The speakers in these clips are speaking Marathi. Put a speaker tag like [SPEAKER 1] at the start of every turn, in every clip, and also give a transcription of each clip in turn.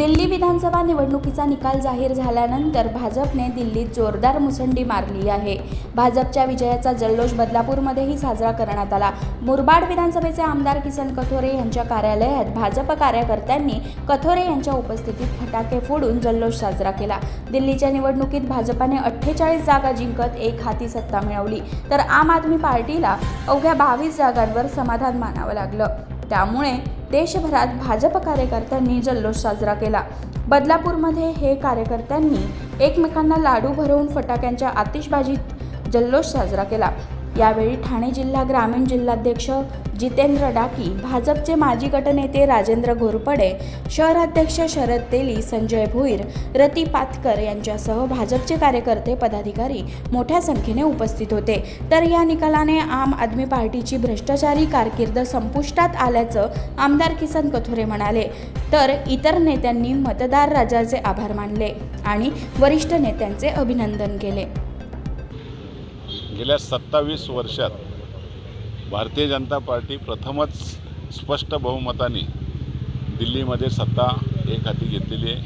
[SPEAKER 1] दिल्ली विधानसभा निवडणुकीचा निकाल जाहीर झाल्यानंतर भाजपने दिल्लीत जोरदार मुसंडी मारली आहे. भाजपच्या विजयाचा जल्लोष बदलापूरमध्येही साजरा करण्यात आला. मुरबाड विधानसभेचे आमदार किसन कथोरे यांच्या कार्यालयात भाजप कार्यकर्त्यांनी कथोरे यांच्या उपस्थितीत फटाके फोडून जल्लोष साजरा केला. दिल्लीच्या निवडणुकीत भाजपाने अठ्ठेचाळीस जागा जिंकत एक हाती सत्ता मिळवली. तर आम आदमी पार्टीला अवघ्या बावीस जागांवर समाधान मानावं लागलं. त्यामुळे देशभरात भाजप कार्यकर्त्यांनी जल्लोष साजरा केला. बदलापूरमध्ये हे कार्यकर्त्यांनी एकमेकांना लाडू भरवून फटाक्यांच्या आतिषबाजीत जल्लोष साजरा केला. यावेळी ठाणे जिल्हा ग्रामीण जिल्हाध्यक्ष जितेंद्र डाकी भाजपचे माजी गटनेते राजेंद्र घोरपडे शहराध्यक्ष शरद तेली संजय भोईर रती पातकर यांच्यासह भाजपचे कार्यकर्ते पदाधिकारी मोठ्या संख्येने उपस्थित होते. तर या निकालाने आम आदमी पार्टीची भ्रष्टाचारी कारकीर्द संपुष्टात आल्याचं आमदार किसन कथोरे म्हणाले. तर इतर नेत्यांनी मतदार राजाचे आभार मानले आणि वरिष्ठ नेत्यांचे अभिनंदन केले.
[SPEAKER 2] गेल्या सत्तावीस वर्षात भारतीय जनता पार्टी प्रथमच स्पष्ट बहुमताने दिल्लीमध्ये सत्ता एक हाती घेतलेली आहे.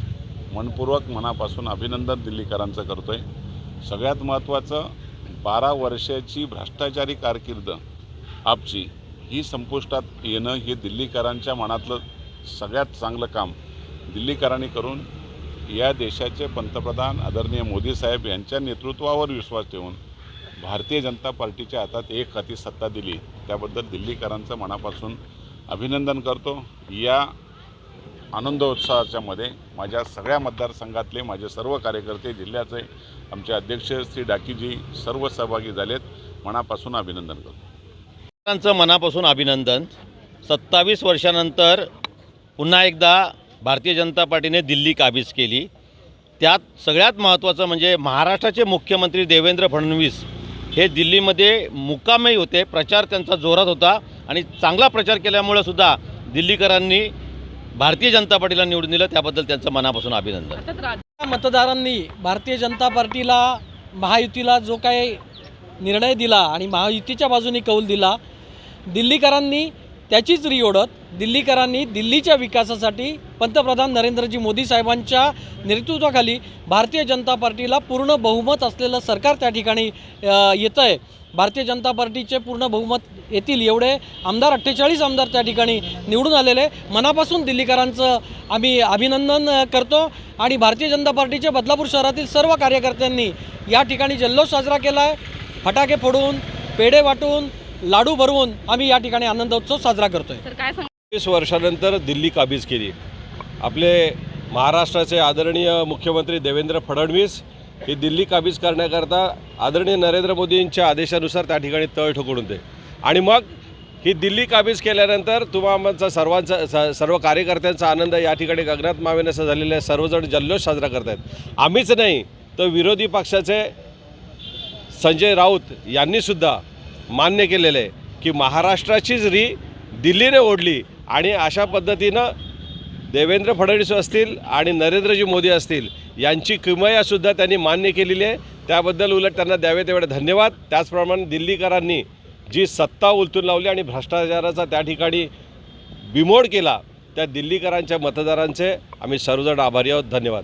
[SPEAKER 2] मनपूर्वक मनापासून अभिनंदन दिल्लीकरांचं करतो आहे सगळ्यात महत्त्वाचं बारा वर्षाची भ्रष्टाचारी कारकीर्द आपची ही संपुष्टात येणं हे दिल्लीकरांच्या मनातलं सगळ्यात चांगलं काम दिल्लीकरांनी करून या देशाचे पंतप्रधान आदरणीय मोदी साहेब यांच्या नेतृत्वावर विश्वास ठेवून भारतीय जनता पार्टीच्या हातात एक हाती सत्ता दिली. त्याबद्दल दिल्लीकरांचं मनापासून अभिनंदन करतो. या आनंदोत्साहाच्यामध्ये माझ्या सगळ्या मतदारसंघातले माझे सर्व कार्यकर्ते जिल्ह्याचे आमचे अध्यक्ष श्री डाकीजी सर्व सहभागी झालेत. मनापासून अभिनंदन करतो.
[SPEAKER 3] मनापासून अभिनंदन. सत्तावीस वर्षानंतर पुन्हा एकदा भारतीय जनता पार्टीने दिल्ली काबीज केली. त्यात सगळ्यात महत्त्वाचं म्हणजे महाराष्ट्राचे मुख्यमंत्री देवेंद्र फडणवीस हे दिल्लीमध्ये मुक्कामही होते. प्रचार त्यांचा जोरात होता आणि चांगला प्रचार केल्यामुळंसुद्धा दिल्लीकरांनी भारतीय जनता पार्टीला निवडून दिलं. त्याबद्दल त्यांचं मनापासून अभिनंदन.
[SPEAKER 4] मतदारांनी भारतीय जनता पार्टीला महायुतीला जो काही निर्णय दिला आणि महायुतीच्या बाजूने कौल दिला दिल्लीकरांनी त्याचीच रिओढत दिल्लीकरांनी दिल्लीच्या विकासासाठी पंतप्रधान नरेंद्रजी मोदी साहेबांच्या नेतृत्वाखाली भारतीय जनता पार्टीला पूर्ण बहुमत असलेलं सरकार त्या ठिकाणी येतं आहे भारतीय जनता पार्टीचे पूर्ण बहुमत येतील एवढे आमदार अठ्ठेचाळीस आमदार त्या ठिकाणी निवडून आलेले मनापासून दिल्लीकरांचं आम्ही अभिनंदन करतो आणि भारतीय जनता पार्टीचे बदलापूर शहरातील सर्व कार्यकर्त्यांनी या ठिकाणी जल्लोष साजरा केला आहे फटाके फोडून पेढे वाटून लाडू भरवून आम्ही या ठिकाणी आनंदोत्सव साजरा करतोय.
[SPEAKER 5] वीस वर्षानंतर दिल्ली काबीज केली. आपले महाराष्ट्राचे आदरणीय मुख्यमंत्री देवेंद्र फडणवीस हे दिल्ली काबीज करण्याकरता आदरणीय नरेंद्र मोदींच्या आदेशानुसार त्या ठिकाणी तळ ठोकून होते. आणि मग ही दिल्ली काबीज केल्यानंतर तुम्हाला सर्वांचा स- सर्व कार्यकर्त्यांचा आनंद या ठिकाणी गगनात मावेनासा झालेला आहे. सर्वजण जल्लोष साजरा करत आहेत आम्हीच नाही तर विरोधी पक्षाचे संजय राऊत यांनीसुद्धा मान्य केलेलं आहे की महाराष्ट्राचीच री दिल्लीने ओढली आणि अशा पद्धतीनं देवेंद्र फडणवीस असतील आणि नरेंद्रजी मोदी असतील यांची किमयासुद्धा त्यांनी मान्य केलेली आहे. त्याबद्दल उलट त्यांना द्यावे तेवढे धन्यवाद. त्याचप्रमाणे दिल्लीकरांनी जी सत्ता उलटून लावली आणि भ्रष्टाचाराचा त्या ठिकाणी बिमोड केला त्या दिल्लीकरांच्या मतदारांचे आम्ही सर्वजण आभारी आहोत. धन्यवाद.